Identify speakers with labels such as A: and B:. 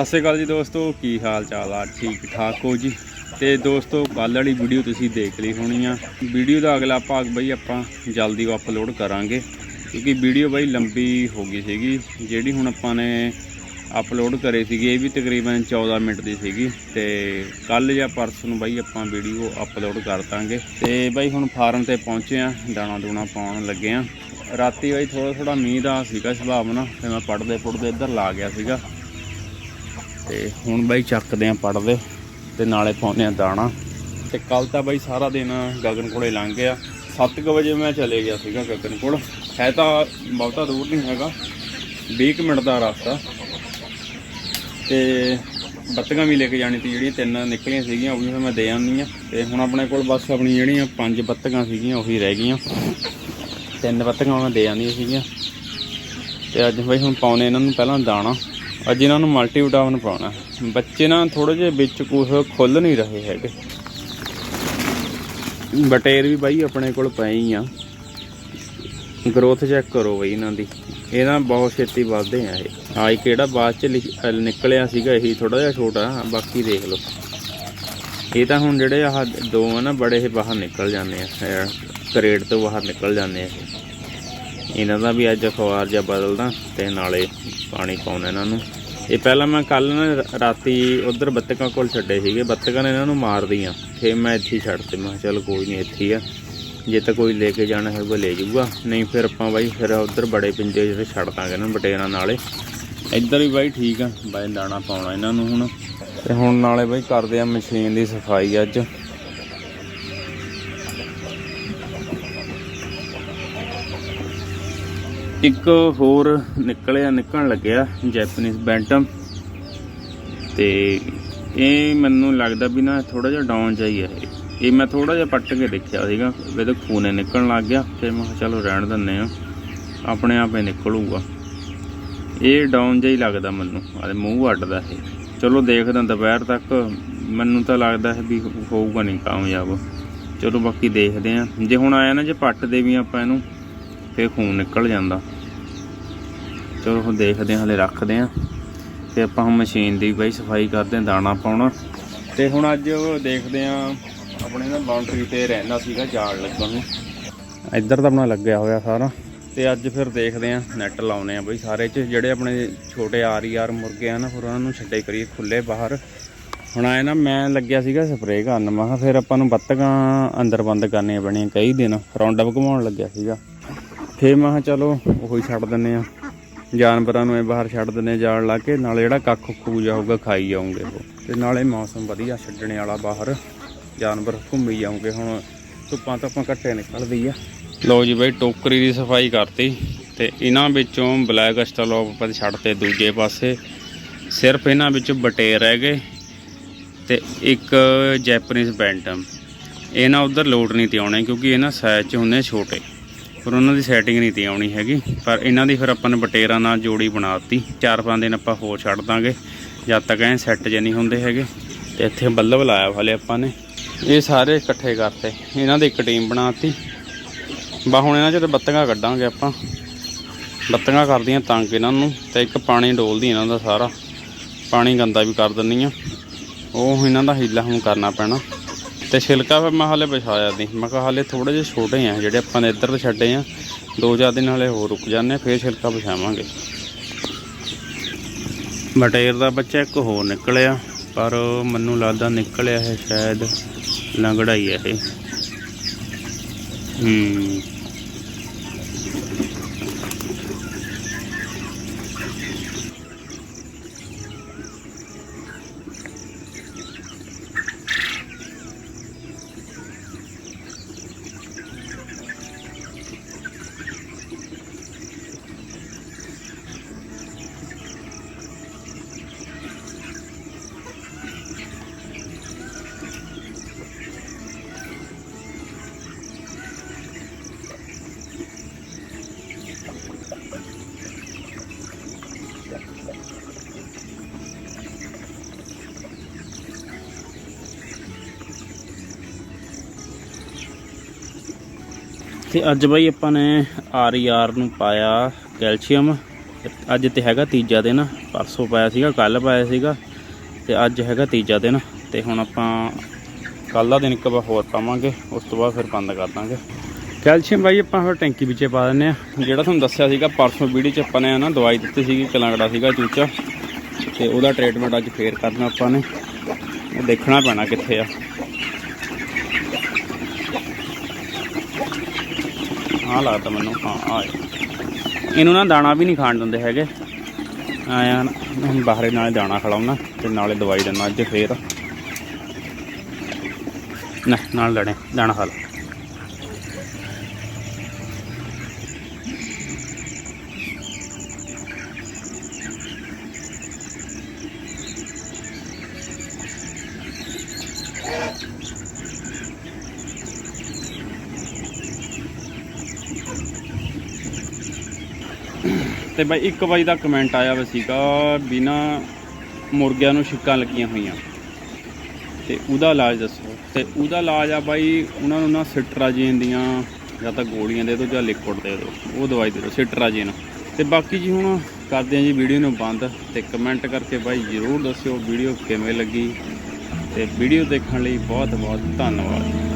A: ਸਤਿ ਸ਼੍ਰੀ ਅਕਾਲ ਜੀ ਦੋਸਤੋ, ਕੀ ਹਾਲ ਚਾਲ ਆ? ਠੀਕ ਠਾਕ ਹੋ ਜੀ? ਤੇ ਦੋਸਤੋ, ਕੱਲ੍ਹ ਵਾਲੀ ਵੀਡੀਓ ਤੁਸੀਂ ਦੇਖ ਲਈ ਹੋਣੀ ਆ। ਵੀਡੀਓ ਦਾ ਅਗਲਾ ਭਾਗ ਬਈ ਆਪਾਂ ਜਲਦੀ ਅਪਲੋਡ ਕਰਾਂਗੇ। ਕਿਉਂਕਿ ਵੀਡੀਓ ਬਈ ਲੰਬੀ ਹੋ ਗਈ ਸੀਗੀ, ਜਿਹੜੀ ਹੁਣ ਆਪਾਂ ਨੇ ਅਪਲੋਡ ਕਰੇ ਸੀਗੇ, ਇਹ ਵੀ ਤਕਰੀਬਨ 14 ਮਿੰਟ ਦੀ ਸੀਗੀ। ਤੇ ਕੱਲ ਜਾਂ ਪਰਸੋਂ ਨੂੰ ਬਾਈ ਆਪਾਂ ਵੀਡੀਓ ਅਪਲੋਡ ਕਰ ਦਾਂਗੇ। ਤੇ ਬਾਈ ਹੁਣ ਫਾਰਮ ਤੇ ਪਹੁੰਚੇ ਆ, ਦਾਣਾ ਦੂਣਾ ਪਾਉਣ ਲੱਗੇ ਆ। ਰਾਤੀ ਬਾਈ ਥੋੜਾ ਥੋੜਾ ਮੀਂਹ ਦਾ ਸੀਗਾ ਸੁਭਾਵਨਾ, ਤੇ ਮੈਂ ਪੜਦੇ ਪੁੜਦੇ ਇੱਧਰ ਲਾ ਗਿਆ ਸੀਗਾ। ਤੇ ਹੁਣ ਬਾਈ ਚੱਕਦੇ ਆ ਪੜਦੇ ਤੇ ਨਾਲੇ ਪਾਉਂਦੇ ਆ ਦਾਣਾ। ਤੇ ਕੱਲ ਤਾਂ ਬਾਈ ਸਾਰਾ ਦਿਨ ਗਗਨ ਕੋਲੇ ਲੰਘ ਗਿਆ। 7:00 ਵਜੇ ਮੈਂ ਚਲੇ ਗਿਆ ਸੀਗਾ ਗਗਨ ਕੋਲ। ਹੈ ਤਾਂ ਬਹੁਤਾ ਦੂਰ ਨਹੀਂ ਹੈਗਾ। 20 ਕੁ ਮਿੰਟ ਦਾ ਰਸਤਾ। ਤੇ ਬੱਤੀਆਂ ਵੀ ਲੈ ਕੇ ਜਾਣੀ ਸੀ ਜਿਹੜੀਆਂ ਤਿੰਨ ਨਿਕਲੀਆਂ ਸੀਗੀਆਂ, ਉਹ ਵੀ ਮੈਂ ਦੇ ਆਉਂਦੀ ਆ। ਤੇ ਹੁਣ ਆਪਣੇ ਕੋਲ ਬਸ ਆਪਣੀ ਜਿਹੜੀਆਂ ਪੰਜ ਬੱਤੀਆਂ ਸੀਗੀਆਂ, ਉਹੀ ਰਹਿ ਗਈਆਂ। ਤਿੰਨ ਬੱਤੀਆਂ ਮੈਂ ਦੇ ਆਉਂਦੀਆਂ ਸੀਗੀਆਂ। ਤੇ ਅੱਜ ਬਈ ਹੁਣ ਪਾਉਨੇ ਇਹਨਾਂ ਨੂੰ ਪਹਿਲਾਂ ਦਾਣਾ। ਅੱਜ ਇਹਨਾਂ ਨੂੰ ਮਲਟੀ ਵਿਟਾਮਿਨ ਪਾਉਣਾ ਬੱਚੇ ਨਾ ਥੋੜੇ ਜਿਹੇ ਵਿੱਚ ਕੁਝ ਖੁੱਲ ਨਹੀਂ ਰਹੇ ਹੈਗੇ। ਬਟੇਰ ਵੀ ਬਾਈ ਆਪਣੇ ਕੋਲ ਪਏ ਹੀ ਆ। ਗਰੋਥ ਚੈੱਕ ਕਰੋ ਬਈ ਇਹਨਾਂ ਦੀ। ਇਹ ਨਾ ਬਹੁਤ ਛੇਤੀ ਵੱਧਦੇ ਆ ਇਹ। ਆਈ ਕਿਹੜਾ ਬਾਅਦ ਚ ਲਿਖ- ਨਿਕਲਿਆ ਸੀਗਾ, ਇਹੀ ਥੋੜਾ ਜਿਹਾ ਛੋਟਾ ਬਾਕੀ ਦੇਖ ਲਓ। ਇਹ ਤਾਂ ਹੁਣ ਜਿਹੜੇ ਆਹ ਦੋ ਆ ਨਾ, ਬੜੇ ਇਹ ਬਾਹਰ ਨਿਕਲ ਜਾਂਦੇ ਆ ਕਰੇਟ ਤੋਂ ਬਾਹਰ ਨਿਕਲ ਜਾਂਦੇ ਆ। ਇਹ ਇਹਨਾਂ ਦਾ ਵੀ ਅੱਜ ਅਖਬਾਰ ਜਿਹਾ ਬਦਲਦਾ ਤੇ ਨਾਲੇ ਪਾਣੀ ਪਾਉਣਾ ਇਹਨਾਂ ਨੂੰ। ਇਹ ਪਹਿਲਾਂ ਮੈਂ ਕੱਲ ਨਾ ਰਾਤੀ ਉਧਰ ਬੱਤਕਾਂ ਕੋਲ ਛੱਡੇ ਸੀਗੇ, ਬੱਤਕਾਂ ਨੇ ਇਹਨਾਂ ਨੂੰ ਮਾਰਦੀਆਂ। ਫੇਰ ਮੈਂ ਇੱਥੇ ਹੀ ਛੱਡਤੇ ਮੈਂ ਕਿਹਾ ਚੱਲ ਕੋਈ ਨਹੀਂ ਇੱਥੇ ਹੀ ਆ। ਜੇ ਤਾਂ ਕੋਈ ਲੈ ਕੇ ਜਾਣਾ ਹੋਊਗਾ, ਲੈ ਜਾਊਗਾ। ਨਹੀਂ ਫਿਰ ਆਪਾਂ ਬਾਈ ਫਿਰ ਉਧਰ ਬੜੇ ਪਿੰਜੇ ਜਿਹੜੇ ਛੱਡ ਦਾਂਗੇ ਨਾ ਬਟੇਰਾਂ ਨਾਲੇ। ਇੱਧਰ ਵੀ ਬਾਈ ਠੀਕ ਆ, ਬਾਈ ਦਾਣਾ ਪਾਉਣਾ ਇਹਨਾਂ ਨੂੰ ਹੁਣ। ਤੇ ਹੁਣ ਨਾਲੇ ਬਾਈ ਕਰਦੇ ਆ ਮਸ਼ੀਨ ਦੀ ਸਫ਼ਾਈ ਅੱਜ। ਇੱਕ ਹੋਰ ਨਿਕਲਿਆ, ਨਿਕਲਣ ਲੱਗਿਆ ਜੈਪਨੀਜ਼ ਬੈਂਟਮ ਤੇ ਇਹ ਮੈਨੂੰ ਲੱਗਦਾ ਵੀ ਨਾ ਥੋੜਾ ਜਿਹਾ ਡਾਊਨ ਜਾਈ ਹੈ ਇਹ। ਮੈਂ ਥੋੜਾ ਜਿਹਾ ਪੱਟ ਕੇ ਦੇਖਿਆ ਸੀਗਾ, ਇਹਦੇ ਖੂਨੇ ਨਿਕਲਣ ਲੱਗ ਗਿਆ, ਫਿਰ ਮੈਂ ਕਿਹਾ ਚਲੋ ਰਹਿਣ ਦਿੰਨੇ ਆ ਆਪਣੇ ਆਪ ਹੀ ਨਿਕਲੂਗਾ। ਇਹ ਡਾਊਨ ਜਿਹਾ ਹੀ ਲੱਗਦਾ ਮੈਨੂੰ ਆਦੇ ਮੂੰਹ ਵੱਟਦਾ ਇਹ। ਚਲੋ ਦੇਖਦਾ ਦੁਪਹਿਰ ਤੱਕ ਮੈਨੂੰ ਤਾਂ ਲੱਗਦਾ ਹੈ ਵੀ ਹੋਊਗਾ ਨਹੀਂ ਕਾਮਯਾਬ। ਚਲੋ ਬਾਕੀ ਦੇਖਦੇ ਆ ਜੇ ਹੁਣ ਆਇਆ ਨਾ, ਜੇ ਪੱਟ ਦੇ ਵੀ ਆਪਾਂ ਇਹਨੂੰ, ਫੇਰ ਖੂਨ ਨਿਕਲ ਜਾਂਦਾ। ਚਲੋ ਹੁਣ ਦੇਖਦੇ ਹਾਂ ਹਲੇ ਰੱਖਦੇ ਹਾਂ। ਤੇ ਆਪਾਂ ਹੁਣ ਮਸ਼ੀਨ ਦੀ ਬਈ ਸਫ਼ਾਈ ਕਰਦੇ ਹਾਂ ਦਾਣਾ ਪਾਉਣਾ। ਤੇ ਹੁਣ ਅੱਜ ਦੇਖਦੇ ਹਾਂ ਆਪਣੇ ਨਾ ਬਾਉਂਡਰੀ ਤੇ ਰਹਿੰਦਾ ਸੀਗਾ ਜਾਲ ਲੱਗਣ ਨੂੰ। ਇੱਧਰ ਤਾਂ ਆਪਣਾ ਲੱਗਿਆ ਹੋਇਆ ਸਾਰਾ। ਤੇ ਅੱਜ ਫਿਰ ਦੇਖਦੇ ਹਾਂ ਨੈਟ ਲਾਉਨੇ ਆ ਬਈ ਸਾਰੇ ਚ। ਜਿਹੜੇ ਆਪਣੇ ਛੋਟੇ ਆਰ ਆਰ ਮੁਰਗੇ ਆ ਨਾ ਫਿਰ ਉਹਨਾਂ ਨੂੰ ਛੱਡੇ ਕਰੀਏ ਖੁੱਲੇ ਬਾਹਰ। ਹੁਣ ਆਏ ਨਾ ਮੈਂ ਲੱਗਿਆ ਸੀਗਾ ਸਪਰੇਅ ਕਰਨ ਮੈਂ ਕਿਹਾ ਫਿਰ ਆਪਾਂ ਨੂੰ ਬੱਤਕਾਂ ਅੰਦਰ ਬੰਦ ਕਰਨੀਆਂ ਪੈਣੀਆਂ ਕਈ ਦਿਨ। ਰੌਂਡ ਅਪ ਘੁਮਾਉਣ ਲੱਗਿਆ ਸੀਗਾ। ਫੇਰ ਮੈਂ ਕਿਹਾ ਚਲੋ ਉਹੀ ਛੱਡ ਦਿੰਨੇ ਆ ਜਾਨਵਰਾਂ ਨੂੰ ਇਹ ਬਾਹਰ ਛੱਡ ਦਿੰਨੇ ਜਾਲ ਲਾ ਕੇ, ਨਾਲੇ ਜਿਹੜਾ ਕੱਖ ਖੂ ਜਾਊਗਾ ਖਾਈ ਜਾਊਂਗੇ ਉਹ। ਤੇ ਨਾਲੇ ਮੌਸਮ ਵਧੀਆ ਛੱਡਣੇ ਵਾਲਾ ਬਾਹਰ, ਜਾਨਵਰ ਘੁੰਮੀ ਜਾਊਂਗੇ। ਹੁਣ ਧੁੱਪਾਂ ਤਾਂ ਆਪਾਂ ਘੱਟੇ ਨਿਕਲਦੀ ਆ। ਲੋ ਜੀ ਬਾਈ, ਟੋਕਰੀ ਦੀ ਸਫ਼ਾਈ ਕਰਤੀ ਤੇ ਇਹਨਾਂ ਵਿੱਚੋਂ ਬਲੈਕ ਅਸਟਲੋਪ ਆਪਾਂ ਛੱਡਤੇ ਦੂਜੇ ਪਾਸੇ। ਸਿਰਫ ਇਹਨਾਂ ਵਿੱਚ ਬਟੇਰ ਰਹਿ ਗਏ ਤੇ ਇੱਕ ਜੈਪਨੀਜ਼ ਬੈਂਟਮ। ਇਹ ਨਾ ਉਧਰ ਲੋਡ ਨਹੀਂ ਤੇ ਆਉਣੇ, ਕਿਉਂਕਿ ਇਹਨਾਂ ਨਾ ਸਾਈਜ਼ 'ਚ ਹੁੰਦੇ ਛੋਟੇ। ਪਰ ਉਹਨਾਂ ਦੀ ਸੈਟਿੰਗ ਨਹੀਂ ਤੇ ਆਉਣੀ ਹੈਗੀ। ਪਰ ਇਹਨਾਂ ਦੀ ਫਿਰ ਆਪਾਂ ਨੇ ਬਟੇਰਾਂ ਨਾਲ ਜੋੜੀ ਬਣਾਤੀ ਚਾਰ ਪੰਜ ਦਿਨ ਆਪਾਂ ਹੋਰ ਛੱਡ ਦਾਂਗੇ। ਜਦ ਤੱਕ ਐ ਸੈੱਟ ਜੇ ਨਹੀਂ ਹੁੰਦੇ ਹੈਗੇ। ਤੇ ਇੱਥੇ ਬੱਲਬ ਲਾਇਆ ਹਲੇ ਆਪਾਂ ਨੇ। ਇਹ ਸਾਰੇ ਇਕੱਠੇ ਕਰਤੇ। ਇਹਨਾਂ ਦੀ ਇੱਕ ਟੀਮ ਬਣਾਤੀ ਬਾ ਹੁਣ ਇਹਨਾਂ 'ਚ ਤੇ ਬੱਤੀਆਂ ਕੱਢਾਂਗੇ ਆਪਾਂ। ਬੱਤੀਆਂ ਕਰਦੀਆਂ ਤੰਗ ਇਹਨਾਂ ਨੂੰ। ਤੇ ਇੱਕ ਪਾਣੀ ਡੋਲਦੀ ਇਹਨਾਂ ਦਾ ਸਾਰਾ। ਪਾਣੀ ਗੰਦਾ ਵੀ ਕਰ ਦਿੰਦੀ ਆ ਉਹ ਇਹਨਾਂ ਦਾ ਹੀਲਾ ਹੁਣ ਕਰਨਾ ਪੈਣਾ। ਤੇ ਛਿਲਕਾ ਫਿਰ ਮੈਂ ਹਾਲੇ ਵਿਛਾਇਆ ਨਹੀਂ ਮੈਂ ਕਿਹਾ ਹਾਲੇ ਥੋੜੇ ਜਿਹੇ ਛੋਟੇ ਆ, ਜਿਹੜੇ ਆਪਾਂ ਨੇ ਇੱਧਰ ਛੱਡੇ ਆ। ਦੋ ਚਾਰ ਦਿਨ ਹਾਲੇ ਹੋਰ ਰੁਕ ਜਾਂਦੇ ਆ, ਫਿਰ ਛਿਲਕਾ ਵਿਛਾਵਾਂਗੇ। ਮਟੇਰ ਦਾ ਬੱਚਾ ਇੱਕ ਹੋਰ ਨਿਕਲਿਆ, ਪਰ ਮੈਨੂੰ ਲੱਗਦਾ ਨਿਕਲਿਆ ਹੈ ਸ਼ਾਇਦ ਲੰਗੜਾ ਹੀ ਹੈ ਇਹ। ਹੂੰ। ਤੇ ਅੱਜ ਬਾਈ ਆਪਾਂ ਨੇ ਆਰ ਆਰ ਨੂੰ ਪਾਇਆ ਕੈਲਸ਼ੀਅਮ। ਅੱਜ ਤੇ ਹੈਗਾ ਤੀਜਾ ਦਿਨ, ਪਰਸੋਂ ਪਾਇਆ ਸੀਗਾ ਕੱਲ ਪਾਇਆ ਸੀਗਾ, ਤੇ ਅੱਜ ਹੈਗਾ ਤੀਜਾ ਦਿਨ। ਤੇ ਹੁਣ ਆਪਾਂ ਕੱਲ ਦਾ ਦਿਨ ਇੱਕ ਵਾਰ ਹੋਰ ਪਾਵਾਂਗੇ, ਉਸ ਤੋਂ ਬਾਅਦ ਫਿਰ ਬੰਦ ਕਰ ਦਾਂਗੇ। ਕੈਲਸ਼ੀਅਮ ਬਾਈ ਆਪਾਂ ਫਿਰ ਟੈਂਕੀ ਵਿੱਚੇ ਪਾ ਦਿੰਨੇ ਆ ਜਿਹੜਾ ਤੁਹਾਨੂੰ ਦੱਸਿਆ ਸੀਗਾ, ਪਰਸੋਂ ਵੀਡੀਓ 'ਚ ਆਪਾਂ ਨੇ ਨਾ ਦਵਾਈ ਦਿੱਤੀ ਸੀਗੀ ਕਲਾਂਗੜਾ ਸੀਗਾ ਚੂਚਾ। ਤੇ ਉਹਦਾ ਟ੍ਰੀਟਮੈਂਟ ਅੱਜ ਫੇਰ ਕਰਨਾ ਆਪਾਂ ਨੇ। ਉਹ ਦੇਖਣਾ ਪੈਣਾ ਕਿੱਥੇ ਆ। ਹਾਂ ਲੱਗਦਾ ਮੈਨੂੰ। ਹਾਂ ਆ ਇਹਨੂੰ ਨਾ ਦਾਣਾ ਵੀ ਨਹੀਂ ਖਾਣ ਦਿੰਦੇ ਹੈਗੇ। ਆਇਆ ਹੁਣ ਬਾਹਰੇ ਨਾਲੇ ਦਾਣਾ ਖਿਲਾਉਣਾ ਤੇ ਨਾਲੇ ਦਵਾਈ ਦਿੰਦਾ ਅੱਜ ਫੇਰ। ਨਾ, ਨਾਲ ਲੜੇ, ਦਾਣਾ ਖਾ ਲਓ ਤੇ ਬਾਈ ਇੱਕ ਬਾਈ ਦਾ ਕਮੈਂਟ ਆਇਆ ਵਾ ਸੀਗਾ ਬਿਨਾ ਮੁਰਗਿਆਂ ਨੂੰ ਛਿੱਕਾਂ ਲੱਗੀਆਂ ਹੋਈਆਂ। ਤੇ ਉਹਦਾ ਇਲਾਜ ਦੱਸੋ। ਤੇ ਉਹਦਾ ਇਲਾਜ ਆ ਬਾਈ ਉਹਨਾਂ ਨੂੰ ਨਾ ਸਿਟਰਾਜੀਨ ਦੀਆਂ ਜਾਂ ਤਾਂ ਗੋਲੀਆਂ ਦੇ ਦਿਓ ਜਾਂ ਲਿਕਵਿਡ ਦੇ ਦਿਓ। ਉਹ ਦਵਾਈ ਦੇ ਦਿਓ, ਸਿਟਰਾਜੀਨ। ਤੇ ਬਾਕੀ ਜੀ ਹੁਣ ਕਰਦੇ ਆ ਜੀ ਵੀਡੀਓ ਨੂੰ ਬੰਦ ਤੇ ਕਮੈਂਟ ਕਰਕੇ ਬਾਈ ਜਰੂਰ ਦੱਸਿਓ ਵੀਡੀਓ ਕਿਵੇਂ ਲੱਗੀ। ਤੇ ਵੀਡੀਓ ਦੇਖਣ ਲਈ ਬਹੁਤ ਬਹੁਤ ਧੰਨਵਾਦ।